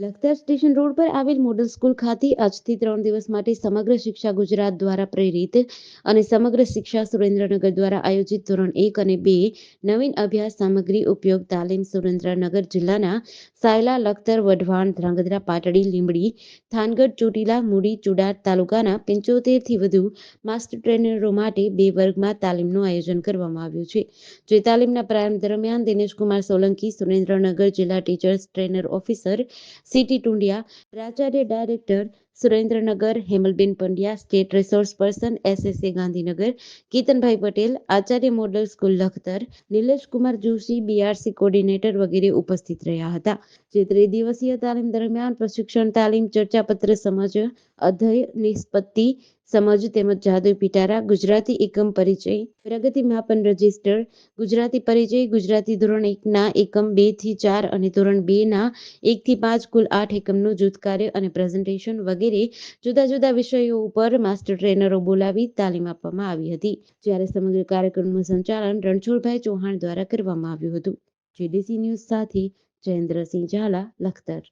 Lakhtar station road પર આવેલ model school ખાતે આજથી ત્રણ દિવસ માટે સમગ્ર શિક્ષા ગુજરાત દ્વારા પ્રેરિત અને સમગ્ર શિક્ષા સુરેન્દ્રનગર દ્વારા આયોજિત ધોરણ એક અને બે નવીન અભ્યાસ સામગ્રી ઉપયોગ તાલીમ સુરેન્દ્રનગર જિલ્લાના સાયલા, લખતર, વઢવાણ, ધ્રાંગધ્રા, પાટડી, લીંબડી, થાનગઢ, ચોટીલા, મૂડી ચુડાદ તાલુકાના પંચોતેરથી વધુ માસ્ટર ટ્રેનરો માટે બે વર્ગમાં તાલીમનું આયોજન કરવામાં આવ્યું છે. જે તાલીમના પ્રારંભ દરમિયાન દિનેશકુમાર સોલંકી, સુરેન્દ્રનગર જિલ્લા teachers trainer officer city Tundiya પ્રાચાર્ય director Surendranagar Hemalben Pandya state resource person SSA Gandhinagar Ketanbhai Patel Acharya model school Lakhtar Nileshkumar Joshi BRC coordinator વગેરે ઉપસ્થિત રહ્યા હતા. જે ત્રિદિવસીય તાલીમ દરમિયાન પ્રશિક્ષણ તાલીમ ચર્ચાપત્ર સમજ અધ્યય નિષ્પત્તિ સમજ તેમજ જાદુ પિટારા, ગુજરાતી એકમ પરિચય, પ્રગતિ માપન રજિસ્ટર, ગુજરાતી પરિચય, ગુજરાતી ધોરણ એકના એકમ બેથી ચાર અને ધોરણ બે ના એક થી પાંચ કુલ આઠ એકમનું જૂથ કાર્ય અને પ્રેઝન્ટેશન વગેરે જુદા જુદા વિષયો ઉપર માસ્ટર ટ્રેનરો બોલાવી તાલીમ આપવામાં આવી હતી. જ્યારે સમગ્ર કાર્યક્રમનું સંચાલન રણછોડભાઈ ચૌહાણ દ્વારા કરવામાં આવ્યું હતું. જીડીસી ન્યૂઝ સાથે જયેન્દ્રસિંહ ઝાલા, લખતર.